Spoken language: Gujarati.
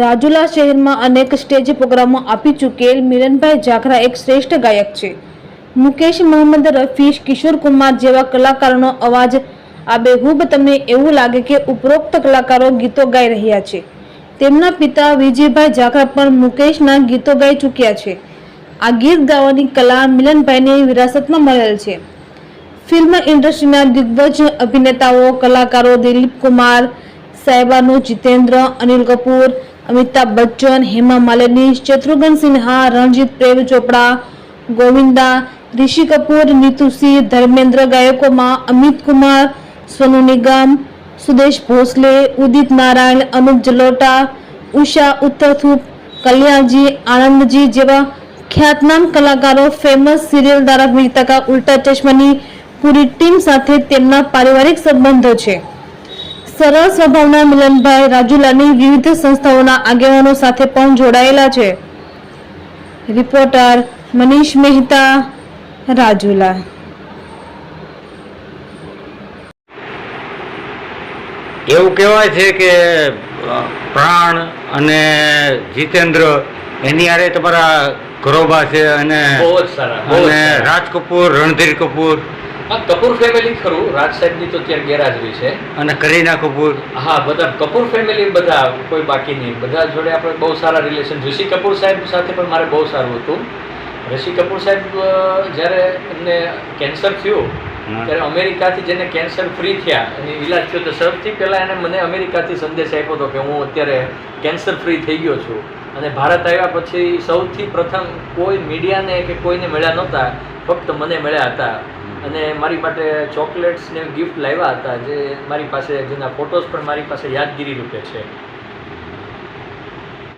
રાજુલા શહેરમાં અનેક સ્ટેજ પ્રોગ્રામો આપી ચૂકેલ મિલનભાઈ જાખરા એક શ્રેષ્ઠ ગાયક છે. મુકેશ મોહમ્મદ રફીશ કિશોર કુમાર જેવા કલાકારોનો અવાજ આબેહૂબ તમને એવું લાગે કે ઉપરોક્ત કલાકારો ગીતો ગાઈ રહ્યા છે. તેમના પિતા વિજયભાઈ જાખરા પણ મુકેશના ગીતો ગાઈ ચૂક્યા છે. આ ગીત ગાવાની કલા મિલનભાઈને વિરાસતમાં મળેલ છે. ફિલ્મ ઇન્ડસ્ટ્રીના દિગ્ગજ અભિનેતાઓ, કલાકારો દિલીપ કુમાર સાહેબાનુ જીતેન્દ્ર, અનિલ કપૂર અમિતાભ બચ્ચન, હેમા માલિની, શત્રુઘ્ન સિન્હા, રણજીત પ્રેમ ચોપડા, ગોવિંદા, ઋષિ કપૂર નીતુ સિંહ ધર્મેન્દ્ર ગાયકોમાં અમિત કુમાર, સોનુ નિગમ, સુદેશ ભોસલે, ઉદિત નારાયણ, અનુપ જલોટા, ઉષા ઉત્તરથુપ કલ્યાણજી, આનંદજી જેવા ખ્યાતનામ કલાકારો, ફેમસ સિરિયલ ધારક વિતકા ઉલ્ટા ચશ્માની પૂરી ટીમ સાથે તેમના પારિવારિક સંબંધો છે. સરળ સ્વભાવના મિલનભાઈ રાજુલાની વિવિધ સંસ્થાઓના આગેવાનો સાથે પણ જોડાયેલા છે. રિપોર્ટર મનીષ મહેતા રાજુલા. એવું કહેવાય છે કે પ્રાણ અને જીતેન્દ્ર એની આરે તમારા ઘરોબા છે અને રાજ કપૂર રણધીર કપૂર હા કપૂર ફેમિલી ખરું રાજ સાહેબની તો ત્યાં ગેરહાજરી છે. અને કરીના કપૂર હા બધા કપૂર ફેમિલી બધા કોઈ બાકી નહીં. બધા જોડે આપણે બહુ સારા રિલેશન ઋષિ કપૂર સાહેબ સાથે પણ મારે બહુ સારું હતું. ઋષિ કપૂર સાહેબ જ્યારે એમને કેન્સર થયું ત્યારે અમેરિકાથી જેને કેન્સર ફ્રી થયા અને ઈલાજ થયો તો સૌથી પહેલાં એને મને અમેરિકાથી સંદેશ આપ્યો હતો કે હું અત્યારે કેન્સર ફ્રી થઈ ગયો છું. અને ભારત આવ્યા પછી સૌથી પ્રથમ કોઈ મીડિયાને કે કોઈને મળ્યા નહોતા ફક્ત મને મળ્યા હતા. અને મારી માટે ચોકલેટ્સ ને ગિફ્ટ લાવ્યા હતા જે મારી પાસે, જેના ફોટોસ પણ મારી પાસે યાદગીરી રૂપે છે.